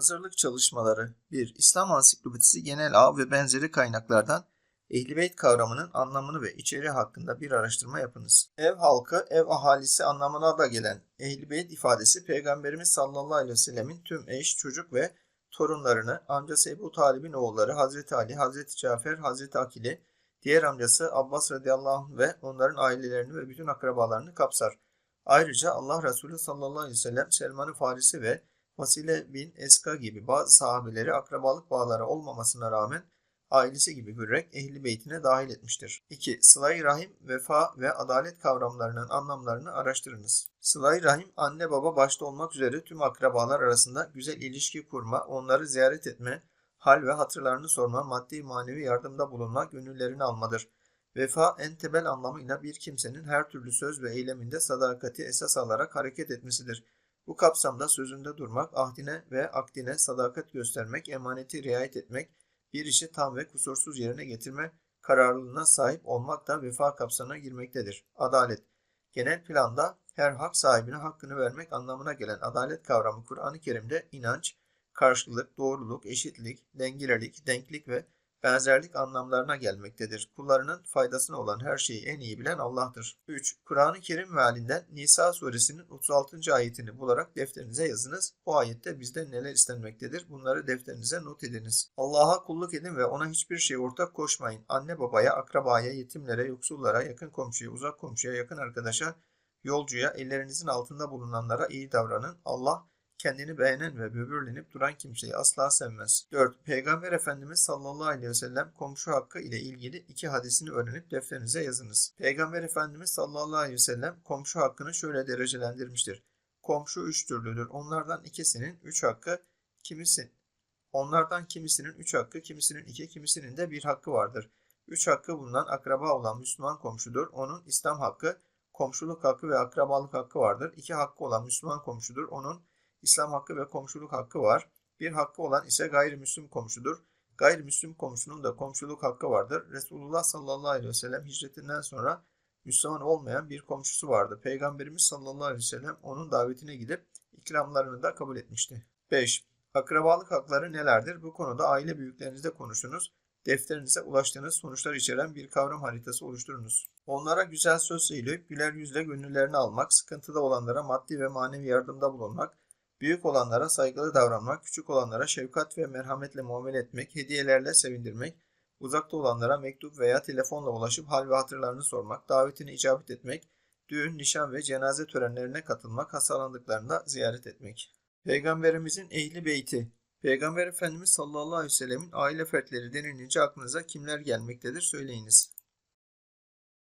Hazırlık çalışmaları 1. İslam Ansiklopedisi genel ağ ve benzeri kaynaklardan Ehl-i Beyt kavramının anlamını ve içeriği hakkında bir araştırma yapınız. Ev halkı, ev ahalisi anlamına da gelen Ehl-i Beyt ifadesi Peygamberimiz sallallahu aleyhi ve sellemin tüm eş, çocuk ve torunlarını, amcası Ebu Talib'in oğulları Hazreti Ali, Hazreti Cafer, Hazreti Akil'i, diğer amcası Abbas radıyallahu anh ve onların ailelerini ve bütün akrabalarını kapsar. Ayrıca Allah Resulü sallallahu aleyhi ve sellem Selman-ı Farisi ve Vasile bin Eska gibi bazı sahabeleri akrabalık bağları olmamasına rağmen ailesi gibi görerek ehli beytine dahil etmiştir. 2. Sıla-i Rahim, vefa ve adalet kavramlarının anlamlarını araştırınız. Sıla-i Rahim, anne baba başta olmak üzere tüm akrabalar arasında güzel ilişki kurma, onları ziyaret etme, hal ve hatırlarını sorma, maddi manevi yardımda bulunma, gönüllerini almadır. Vefa en temel anlamıyla bir kimsenin her türlü söz ve eyleminde sadakati esas alarak hareket etmesidir. Bu kapsamda sözünde durmak, ahdine ve akdine sadakat göstermek, emaneti riayet etmek, bir işi tam ve kusursuz yerine getirme kararlılığına sahip olmak da vefa kapsamına girmektedir. Adalet Genel planda her hak sahibine hakkını vermek anlamına gelen adalet kavramı Kur'an-ı Kerim'de inanç, karşılık, doğruluk, eşitlik, dengelerlik, denklik ve benzerlik anlamlarına gelmektedir. Kullarının faydasına olan her şeyi en iyi bilen Allah'tır. 3. Kur'an-ı Kerim mealinden Nisa suresinin 36. ayetini bularak defterinize yazınız. Bu ayette bizden neler istenmektedir? Bunları defterinize not ediniz. Allah'a kulluk edin ve ona hiçbir şey ortak koşmayın. Anne babaya, akrabaya, yetimlere, yoksullara, yakın komşuya, uzak komşuya, yakın arkadaşa, yolcuya, ellerinizin altında bulunanlara iyi davranın. Allah kendini beğenen ve böbürlenip duran kimseyi asla sevmez. 4. Peygamber Efendimiz sallallahu aleyhi ve sellem komşu hakkı ile ilgili iki hadisini öğrenip defterinize yazınız. Peygamber Efendimiz sallallahu aleyhi ve sellem komşu hakkını şöyle derecelendirmiştir. Komşu üç türlüdür. Onlardan ikisinin üç hakkı, kimisi Onlardan kimisinin üç hakkı, kimisinin iki, kimisinin de bir hakkı vardır. Üç hakkı bulunan akraba olan Müslüman komşudur. Onun İslam hakkı, komşuluk hakkı ve akrabalık hakkı vardır. İki hakkı olan Müslüman komşudur. Onun İslam hakkı ve komşuluk hakkı var. Bir hakkı olan ise gayrimüslim komşudur. Gayrimüslim komşunun da komşuluk hakkı vardır. Resulullah sallallahu aleyhi ve sellem hicretinden sonra Müslüman olmayan bir komşusu vardı. Peygamberimiz sallallahu aleyhi ve sellem onun davetine gidip ikramlarını da kabul etmişti. 5. Akrabalık hakları nelerdir? Bu konuda aile büyüklerinizle konuşunuz. Defterinize ulaştığınız sonuçlar içeren bir kavram haritası oluşturunuz. Onlara güzel söz söyleyip güler yüzle gönüllerini almak, sıkıntıda olanlara maddi ve manevi yardımda bulunmak, Büyük olanlara saygılı davranmak, küçük olanlara şefkat ve merhametle muamele etmek, hediyelerle sevindirmek, uzakta olanlara mektup veya telefonla ulaşıp hal ve hatırlarını sormak, davetini icabet etmek, düğün, nişan ve cenaze törenlerine katılmak, hastalandıklarında ziyaret etmek. Peygamberimizin ehli beyti Peygamber Efendimiz sallallahu aleyhi ve sellemin aile fertleri denilince aklınıza kimler gelmektedir söyleyiniz.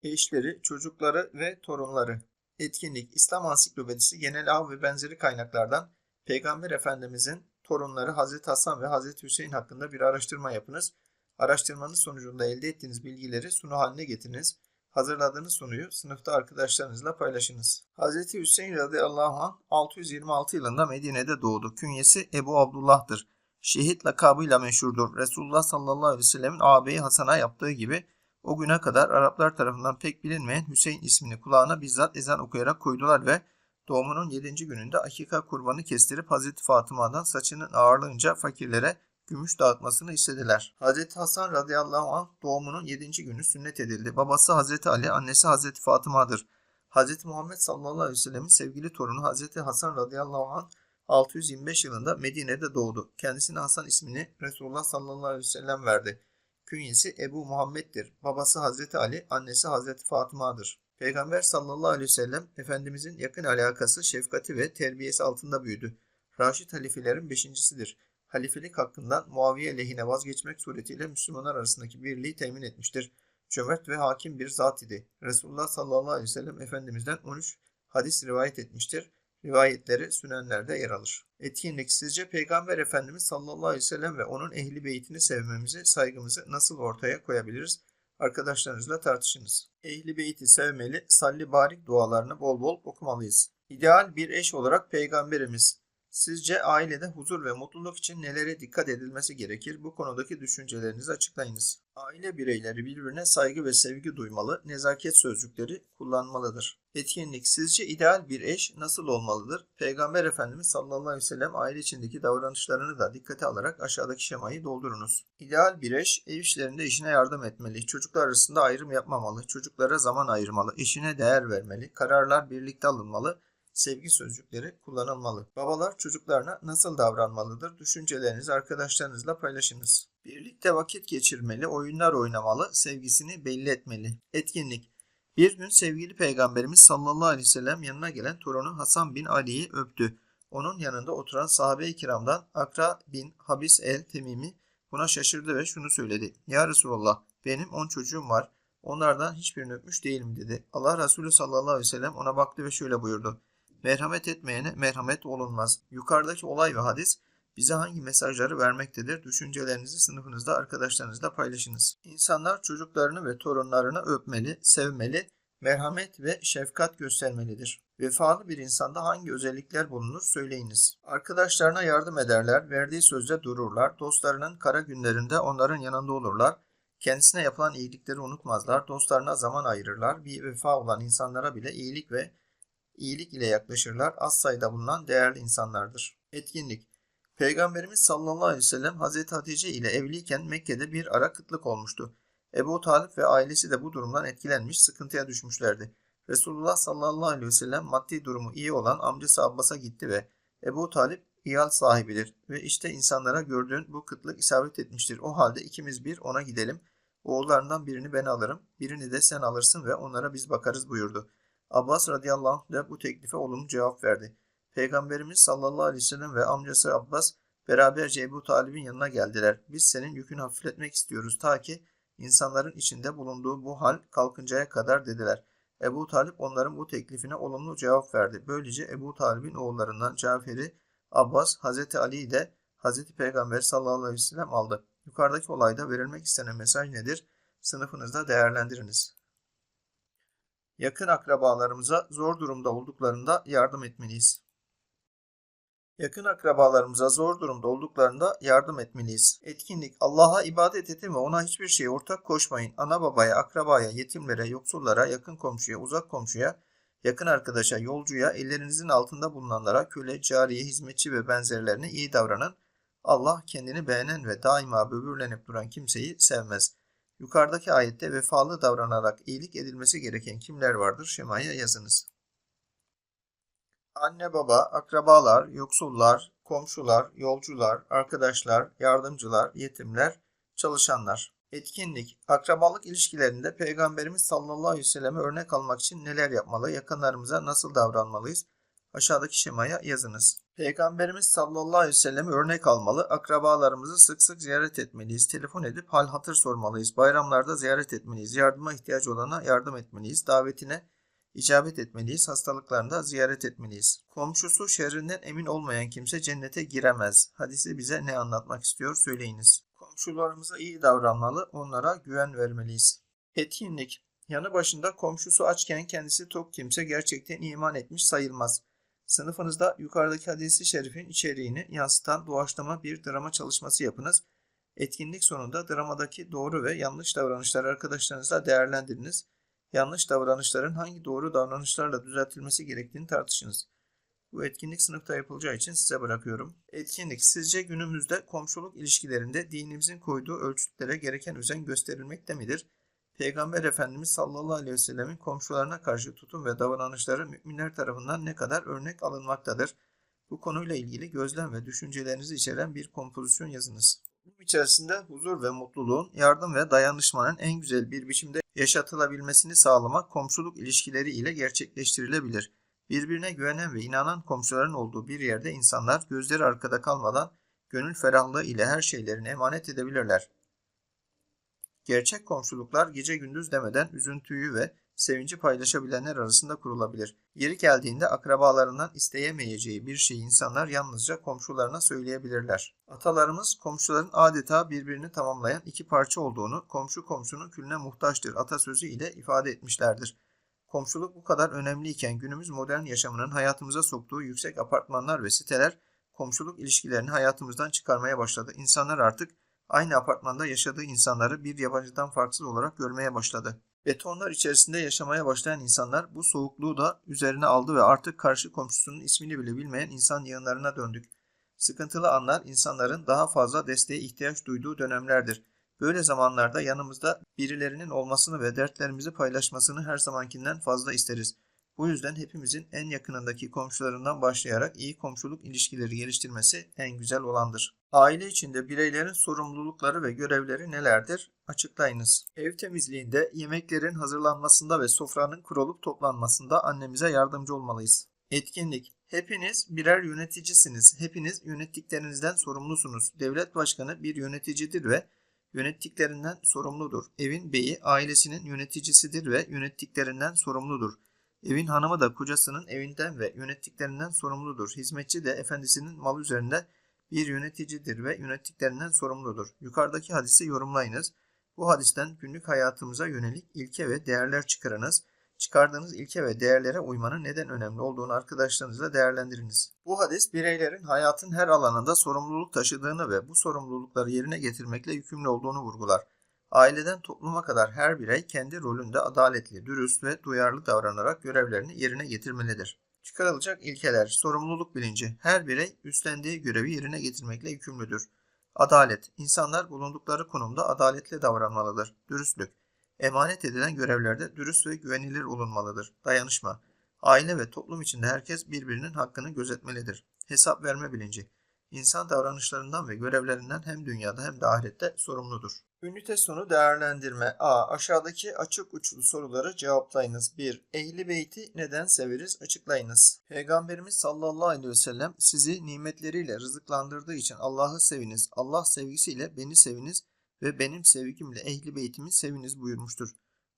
Eşleri, çocukları ve torunları. Etkinlik İslam Ansiklopedisi genel ağ ve benzeri kaynaklardan Peygamber Efendimizin torunları Hazreti Hasan ve Hazreti Hüseyin hakkında bir araştırma yapınız. Araştırmanız sonucunda elde ettiğiniz bilgileri sunu haline getiriniz. Hazırladığınız sunuyu sınıfta arkadaşlarınızla paylaşınız. Hazreti Hüseyin radıyallahu anh 626 yılında Medine'de doğdu. Künyesi Ebu Abdullah'tır. Şehit lakabıyla meşhurdur. Resulullah sallallahu aleyhi ve sellemin ağabeyi Hasan'a yaptığı gibi o güne kadar Araplar tarafından pek bilinmeyen Hüseyin ismini kulağına bizzat ezan okuyarak koydular ve Doğumunun 7. gününde akika kurbanı kestirip Hazreti Fatıma'dan saçının ağırlığınca fakirlere gümüş dağıtmasını istediler. Hazreti Hasan radıyallahu anh doğumunun 7. günü sünnet edildi. Babası Hazreti Ali, annesi Hazreti Fatıma'dır. Hazreti Muhammed sallallahu aleyhi ve sellemin sevgili torunu Hazreti Hasan radıyallahu anh 625 yılında Medine'de doğdu. Kendisine Hasan ismini Resulullah sallallahu aleyhi ve sellem verdi. Künyesi Ebu Muhammed'dir. Babası Hazreti Ali, annesi Hazreti Fatıma'dır. Peygamber sallallahu aleyhi ve sellem Efendimizin yakın alakası, şefkati ve terbiyesi altında büyüdü. Raşid halifelerin beşincisidir. Halifelik hakkından Muaviye lehine vazgeçmek suretiyle Müslümanlar arasındaki birliği temin etmiştir. Cömert ve hakim bir zat idi. Resulullah sallallahu aleyhi ve sellem Efendimiz'den 13 hadis rivayet etmiştir. Rivayetleri sünenlerde yer alır. Etkinlik sizce Peygamber Efendimiz sallallahu aleyhi ve sellem ve onun ehli beytini sevmemizi, saygımızı nasıl ortaya koyabiliriz? Arkadaşlarınızla tartışınız. Ehli beyti sevmeli, salli barik dualarını bol bol okumalıyız. İdeal bir eş olarak Peygamberimiz Sizce ailede huzur ve mutluluk için nelere dikkat edilmesi gerekir? Bu konudaki düşüncelerinizi açıklayınız. Aile bireyleri birbirine saygı ve sevgi duymalı, nezaket sözcükleri kullanmalıdır. Etkinlik Sizce ideal bir eş nasıl olmalıdır? Peygamber Efendimiz sallallahu aleyhi ve sellem aile içindeki davranışlarını da dikkate alarak aşağıdaki şemayı doldurunuz. İdeal bir eş ev işlerinde eşine yardım etmeli, çocuklar arasında ayrım yapmamalı, çocuklara zaman ayırmalı, eşine değer vermeli, kararlar birlikte alınmalı, sevgi sözcükleri kullanılmalı. Babalar çocuklarına nasıl davranmalıdır? Düşüncelerinizi arkadaşlarınızla paylaşınız. Birlikte vakit geçirmeli, oyunlar oynamalı, sevgisini belli etmeli. Etkinlik Bir gün sevgili peygamberimiz sallallahu aleyhi ve sellem yanına gelen torunu Hasan bin Ali'yi öptü. Onun yanında oturan sahabe-i kiramdan Akra bin Habis el-Temimi buna şaşırdı ve şunu söyledi. Ya Resulallah benim on çocuğum var. Onlardan hiçbirini öpmüş değilim dedi. Allah Resulü sallallahu aleyhi ve sellem ona baktı ve şöyle buyurdu. Merhamet etmeyene merhamet olunmaz. Yukarıdaki olay ve hadis bize hangi mesajları vermektedir? Düşüncelerinizi sınıfınızda arkadaşlarınızla paylaşınız. İnsanlar çocuklarını ve torunlarını öpmeli, sevmeli, merhamet ve şefkat göstermelidir. Vefalı bir insanda hangi özellikler bulunur söyleyiniz. Arkadaşlarına yardım ederler, verdiği sözde dururlar, dostlarının kara günlerinde onların yanında olurlar, kendisine yapılan iyilikleri unutmazlar, dostlarına zaman ayırırlar, bir vefa olan insanlara bile iyilik ve iyilik ile yaklaşırlar, az sayıda bulunan değerli insanlardır. Etkinlik Peygamberimiz sallallahu aleyhi ve sellem Hazreti Hatice ile evliyken Mekke'de bir ara kıtlık olmuştu. Ebu Talip ve ailesi de bu durumdan etkilenmiş, sıkıntıya düşmüşlerdi. Resulullah sallallahu aleyhi ve sellem maddi durumu iyi olan amcası Abbas'a gitti ve Ebu Talip iyal sahibidir ve işte insanlara gördüğün bu kıtlık isabet etmiştir. O halde ikimiz bir ona gidelim. Oğullarından birini ben alırım, birini de sen alırsın ve onlara biz bakarız buyurdu. Abbas radıyallahu anh de bu teklife olumlu cevap verdi. Peygamberimiz sallallahu aleyhi ve sellem ve amcası Abbas beraberce Ebu Talib'in yanına geldiler. Biz senin yükünü hafifletmek istiyoruz ta ki insanların içinde bulunduğu bu hal kalkıncaya kadar dediler. Ebu Talip onların bu teklifine olumlu cevap verdi. Böylece Ebu Talib'in oğullarından Cafer'i, Abbas, Hazreti Ali'yi de Hazreti Peygamber sallallahu aleyhi ve sellem aldı. Yukarıdaki olayda verilmek istenen mesaj nedir? Sınıfınızda değerlendiriniz. Yakın akrabalarımıza zor durumda olduklarında yardım etmeliyiz. Yakın akrabalarımıza zor durumda olduklarında yardım etmeliyiz. Etkinlik Allah'a ibadet edin ve ona hiçbir şeye ortak koşmayın. Ana babaya, akrabaya, yetimlere, yoksullara, yakın komşuya, uzak komşuya, yakın arkadaşa, yolcuya, ellerinizin altında bulunanlara, köle, cariye, hizmetçi ve benzerlerine iyi davranın. Allah kendini beğenen ve daima böbürlenip duran kimseyi sevmez. Yukarıdaki ayette vefalı davranarak iyilik edilmesi gereken kimler vardır? Şemaya yazınız. Anne baba, akrabalar, yoksullar, komşular, yolcular, arkadaşlar, yardımcılar, yetimler, çalışanlar. Etkinlik, akrabalık ilişkilerinde Peygamberimiz sallallahu aleyhi ve selleme örnek almak için neler yapmalı, yakınlarımıza nasıl davranmalıyız? Aşağıdaki şemaya yazınız. Peygamberimiz sallallahu aleyhi ve selleme örnek almalı, akrabalarımızı sık sık ziyaret etmeliyiz, telefon edip hal hatır sormalıyız, bayramlarda ziyaret etmeliyiz, yardıma ihtiyaç olana yardım etmeliyiz, davetine icabet etmeliyiz, hastalıklarında ziyaret etmeliyiz. Komşusu şerrinden emin olmayan kimse cennete giremez. Hadisi bize ne anlatmak istiyor söyleyiniz. Komşularımıza iyi davranmalı, onlara güven vermeliyiz. Etkinlik Yanı başında komşusu açken kendisi tok kimse gerçekten iman etmiş sayılmaz. Sınıfınızda yukarıdaki hadisi şerifin içeriğini yansıtan doğaçlama bir drama çalışması yapınız. Etkinlik sonunda dramadaki doğru ve yanlış davranışları arkadaşlarınızla değerlendiriniz yanlış davranışların hangi doğru davranışlarla düzeltilmesi gerektiğini tartışınız. Bu etkinlik sınıfta yapılacağı için size bırakıyorum. Etkinlik sizce günümüzde komşuluk ilişkilerinde dinimizin koyduğu ölçütlere gereken özen gösterilmekte midir? Peygamber Efendimiz sallallahu aleyhi ve sellemin komşularına karşı tutum ve davranışları müminler tarafından ne kadar örnek alınmaktadır? Bu konuyla ilgili gözlem ve düşüncelerinizi içeren bir kompozisyon yazınız. Toplum içerisinde huzur ve mutluluğun, yardım ve dayanışmanın en güzel bir biçimde yaşatılabilmesini sağlamak komşuluk ilişkileri ile gerçekleştirilebilir. Birbirine güvenen ve inanan komşuların olduğu bir yerde insanlar gözleri arkada kalmadan gönül ferahlığı ile her şeylerini emanet edebilirler. Gerçek komşuluklar gece gündüz demeden üzüntüyü ve sevinci paylaşabilenler arasında kurulabilir. Yeri geldiğinde akrabalarından isteyemeyeceği bir şeyi insanlar yalnızca komşularına söyleyebilirler. Atalarımız komşuların adeta birbirini tamamlayan iki parça olduğunu, komşu komşunun külüne muhtaçtır atasözü ile ifade etmişlerdir. Komşuluk bu kadar önemliyken günümüz modern yaşamının hayatımıza soktuğu yüksek apartmanlar ve siteler komşuluk ilişkilerini hayatımızdan çıkarmaya başladı. İnsanlar artık aynı apartmanda yaşadığı insanları bir yabancıdan farksız olarak görmeye başladı. Betonlar içerisinde yaşamaya başlayan insanlar bu soğukluğu da üzerine aldı ve artık karşı komşusunun ismini bile bilmeyen insan yığınlarına döndük. Sıkıntılı anlar insanların daha fazla desteğe ihtiyaç duyduğu dönemlerdir. Böyle zamanlarda yanımızda birilerinin olmasını ve dertlerimizi paylaşmasını her zamankinden fazla isteriz. Bu yüzden hepimizin en yakınındaki komşularından başlayarak iyi komşuluk ilişkileri geliştirmesi en güzel olandır. Aile içinde bireylerin sorumlulukları ve görevleri nelerdir? Açıklayınız. Ev temizliğinde, yemeklerin hazırlanmasında ve sofranın kurulup toplanmasında annemize yardımcı olmalıyız. Etkinlik. Hepiniz birer yöneticisiniz. Hepiniz yönettiklerinizden sorumlusunuz. Devlet başkanı bir yöneticidir ve yönettiklerinden sorumludur. Evin beyi ailesinin yöneticisidir ve yönettiklerinden sorumludur. Evin hanımı da kocasının evinden ve yönettiklerinden sorumludur. Hizmetçi de efendisinin malı üzerinde bir yöneticidir ve yönettiklerinden sorumludur. Yukarıdaki hadisi yorumlayınız. Bu hadisten günlük hayatımıza yönelik ilke ve değerler çıkarınız. Çıkardığınız ilke ve değerlere uymanın neden önemli olduğunu arkadaşlarınızla değerlendiriniz. Bu hadis bireylerin hayatın her alanında sorumluluk taşıdığını ve bu sorumlulukları yerine getirmekle yükümlü olduğunu vurgular. Aileden topluma kadar her birey kendi rolünde adaletli, dürüst ve duyarlı davranarak görevlerini yerine getirmelidir. Çıkarılacak ilkeler, sorumluluk bilinci, her birey üstlendiği görevi yerine getirmekle yükümlüdür. Adalet, insanlar bulundukları konumda adaletle davranmalıdır. Dürüstlük, emanet edilen görevlerde dürüst ve güvenilir olunmalıdır. Dayanışma, aile ve toplum içinde herkes birbirinin hakkını gözetmelidir. Hesap verme bilinci, insan davranışlarından ve görevlerinden hem dünyada hem de ahirette sorumludur. Ünite sonu değerlendirme. A. Aşağıdaki açık uçlu soruları cevaplayınız. 1. Ehli beyti neden severiz? Açıklayınız. Peygamberimiz sallallahu aleyhi ve sellem sizi nimetleriyle rızıklandırdığı için Allah'ı seviniz. Allah sevgisiyle beni seviniz ve benim sevgimle ehli beytimi seviniz buyurmuştur.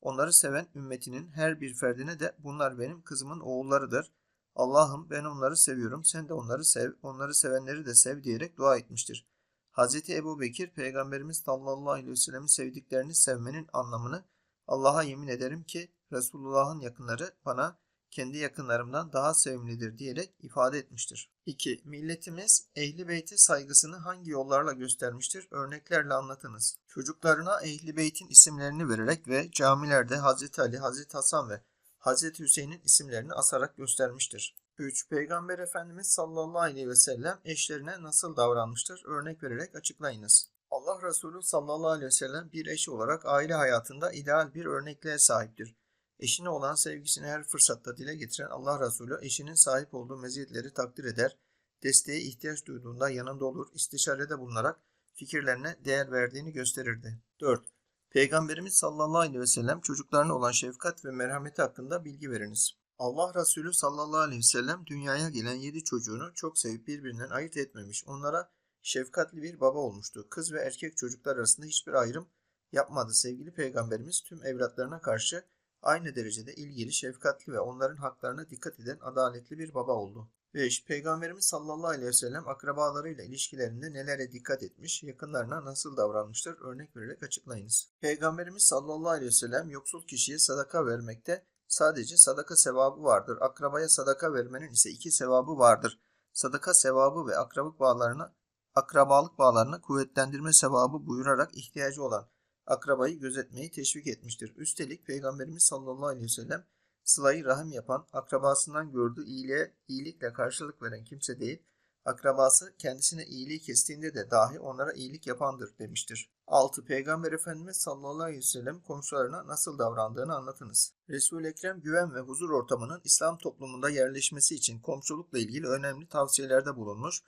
Onları seven ümmetinin her bir ferdine de bunlar benim kızımın oğullarıdır. Allah'ım ben onları seviyorum, sen de onları sev, onları sevenleri de sev diyerek dua etmiştir. Hz. Ebu Bekir Peygamberimiz sallallahu aleyhi ve sellem'in sevdiklerini sevmenin anlamını Allah'a yemin ederim ki Resulullah'ın yakınları bana kendi yakınlarımdan daha sevimlidir diyerek ifade etmiştir. 2. Milletimiz Ehli Beyt'e saygısını hangi yollarla göstermiştir? Örneklerle anlatınız. Çocuklarına Ehli Beyt'in isimlerini vererek ve camilerde Hz. Ali, Hz. Hasan ve Hz. Hüseyin'in isimlerini asarak göstermiştir. 3. Peygamber Efendimiz sallallahu aleyhi ve sellem eşlerine nasıl davranmıştır? Örnek vererek açıklayınız. Allah Resulü sallallahu aleyhi ve sellem bir eş olarak aile hayatında ideal bir örnekliğe sahiptir. Eşine olan sevgisini her fırsatta dile getiren Allah Resulü eşinin sahip olduğu meziyetleri takdir eder, desteğe ihtiyaç duyduğunda yanında olur, istişarede bulunarak fikirlerine değer verdiğini gösterirdi. 4. Peygamberimiz sallallahu aleyhi ve sellem çocuklarına olan şefkat ve merhameti hakkında bilgi veriniz. Allah Resulü sallallahu aleyhi ve sellem dünyaya gelen yedi çocuğunu çok sevip birbirinden ayırt etmemiş. Onlara şefkatli bir baba olmuştu. Kız ve erkek çocuklar arasında hiçbir ayrım yapmadı. Sevgili peygamberimiz tüm evlatlarına karşı aynı derecede ilgili, şefkatli ve onların haklarına dikkat eden adaletli bir baba oldu. 5. Peygamberimiz sallallahu aleyhi ve sellem akrabalarıyla ilişkilerinde nelere dikkat etmiş, yakınlarına nasıl davranmıştır örnek vererek açıklayınız. Peygamberimiz sallallahu aleyhi ve sellem yoksul kişiye sadaka vermekte sadece sadaka sevabı vardır. Akrabaya sadaka vermenin ise iki sevabı vardır. Sadaka sevabı ve akrabalık bağlarına akrabalık bağlarına kuvvetlendirme sevabı buyurarak ihtiyacı olan akrabayı gözetmeyi teşvik etmiştir. Üstelik Peygamberimiz sallallahu aleyhi ve sellem sılayı rahim yapan, akrabasından gördüğü iyiliğe iyilikle karşılık veren kimse değil, akrabası kendisine iyiliği kestiğinde de dahi onlara iyilik yapandır demiştir. 6. Peygamber Efendimiz sallallahu aleyhi ve sellem komşularına nasıl davrandığını anlatınız. Resul-i Ekrem güven ve huzur ortamının İslam toplumunda yerleşmesi için komşulukla ilgili önemli tavsiyelerde bulunmuş,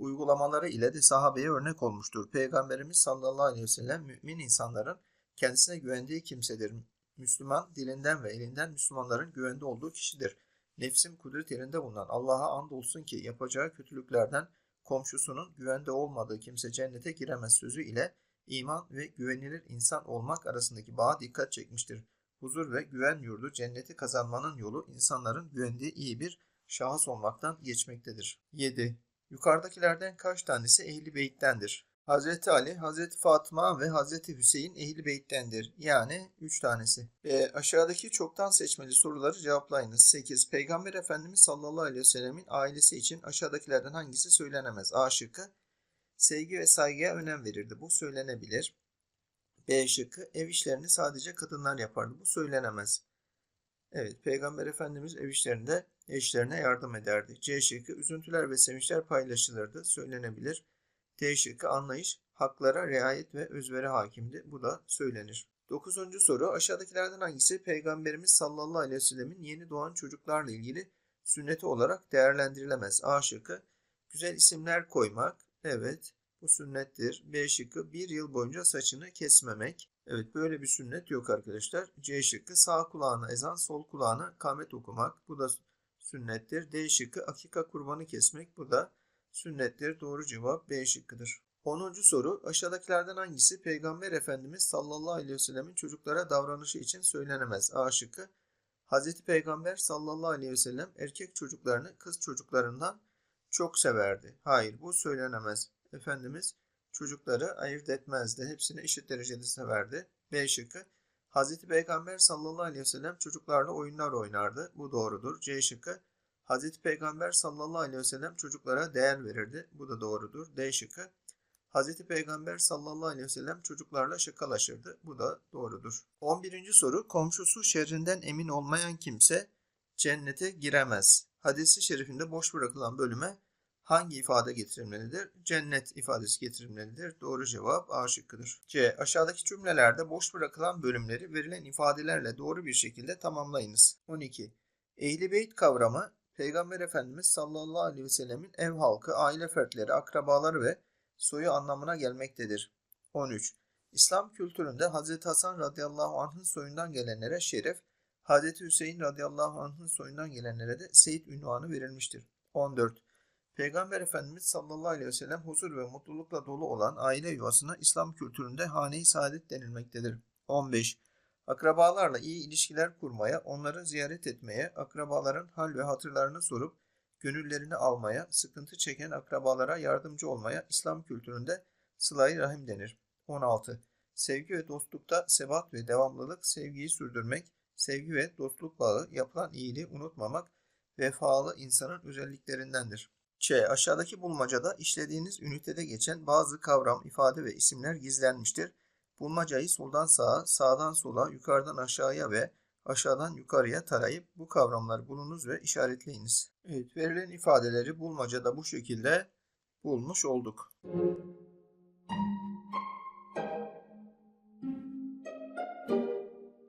uygulamaları ile de sahabeye örnek olmuştur. Peygamberimiz sallallahu aleyhi ve sellem mümin insanların kendisine güvendiği kimsedir. Müslüman dilinden ve elinden Müslümanların güvende olduğu kişidir. Nefsin kudret yerinde bulunan Allah'a and olsun ki yapacağı kötülüklerden komşusunun güvende olmadığı kimse cennete giremez sözü ile iman ve güvenilir insan olmak arasındaki bağa dikkat çekmiştir. Huzur ve güven yurdu cenneti kazanmanın yolu insanların güvendiği iyi bir şahıs olmaktan geçmektedir. 7. Yukarıdakilerden kaç tanesi ehli beyttendir? Hazreti Ali, Hazreti Fatıma ve Hazreti Hüseyin Ehl-i Beyt'tendir. Yani 3 tanesi. E, aşağıdaki çoktan seçmeli soruları cevaplayınız. 8. Peygamber Efendimiz sallallahu aleyhi ve sellemin ailesi için aşağıdakilerden hangisi söylenemez? A şıkkı. Sevgi ve saygıya önem verirdi. Bu söylenebilir. B şıkkı. Ev işlerini sadece kadınlar yapardı. Bu söylenemez. Evet, Peygamber Efendimiz ev işlerinde eşlerine yardım ederdi. C şıkkı. Üzüntüler ve sevinçler paylaşılırdı. Söylenebilir. D şıkkı anlayış, haklara riayet ve özveri hakimdi. Bu da söylenir. Dokuzuncu soru. Aşağıdakilerden hangisi Peygamberimiz sallallahu aleyhi ve sellemin yeni doğan çocuklarla ilgili sünneti olarak değerlendirilemez? A şıkkı. Güzel isimler koymak. Evet. Bu sünnettir. B şıkkı. Bir yıl boyunca saçını kesmemek. Evet böyle bir sünnet yok arkadaşlar. C şıkkı. Sağ kulağına ezan, sol kulağına kamet okumak. Bu da sünnettir. D şıkkı. Akika kurbanı kesmek. Bu da sünnettir. Doğru cevap B şıkkıdır. 10. soru. Aşağıdakilerden hangisi Peygamber Efendimiz sallallahu aleyhi ve sellemin çocuklara davranışı için söylenemez? A şıkkı. Hazreti Peygamber sallallahu aleyhi ve sellem erkek çocuklarını kız çocuklarından çok severdi. Hayır bu söylenemez. Efendimiz çocukları ayırt etmezdi. Hepsini eşit derecede severdi. B şıkkı. Hazreti Peygamber sallallahu aleyhi ve sellem çocuklarla oyunlar oynardı. Bu doğrudur. C şıkkı. Hazreti Peygamber sallallahu aleyhi ve sellem çocuklara değer verirdi. Bu da doğrudur. D şıkkı. Hazreti Peygamber sallallahu aleyhi ve sellem çocuklarla şakalaşırdı. Bu da doğrudur. 11. soru. Komşusu şerrinden emin olmayan kimse cennete giremez. Hadisi şerifinde boş bırakılan bölüme hangi ifade getirilmelidir? Cennet ifadesi getirilmelidir. Doğru cevap A şıkkıdır. C. Aşağıdaki cümlelerde boş bırakılan bölümleri verilen ifadelerle doğru bir şekilde tamamlayınız. 12. Ehli beyt kavramı Peygamber Efendimiz sallallahu aleyhi ve sellemin ev halkı, aile fertleri, akrabaları ve soyu anlamına gelmektedir. 13. İslam kültüründe Hz. Hasan radıyallahu anh'ın soyundan gelenlere şeref, Hz. Hüseyin radıyallahu anh'ın soyundan gelenlere de Seyit ünvanı verilmiştir. 14. Peygamber Efendimiz sallallahu aleyhi ve sellem huzur ve mutlulukla dolu olan aile yuvasına İslam kültüründe hane-i saadet denilmektedir. 15. Akrabalarla iyi ilişkiler kurmaya, onları ziyaret etmeye, akrabaların hal ve hatırlarını sorup gönüllerini almaya, sıkıntı çeken akrabalara yardımcı olmaya İslam kültüründe sıla-i rahim denir. 16. Sevgi ve dostlukta sebat ve devamlılık, sevgiyi sürdürmek, sevgi ve dostluk bağı, yapılan iyiliği unutmamak, vefalı insanın özelliklerindendir. Ç. Aşağıdaki bulmacada işlediğiniz ünitede geçen bazı kavram, ifade ve isimler gizlenmiştir. Bulmacayı soldan sağa, sağdan sola, yukarıdan aşağıya ve aşağıdan yukarıya tarayıp bu kavramları bulunuz ve işaretleyiniz. Evet, verilen ifadeleri bulmacada bu şekilde bulmuş olduk.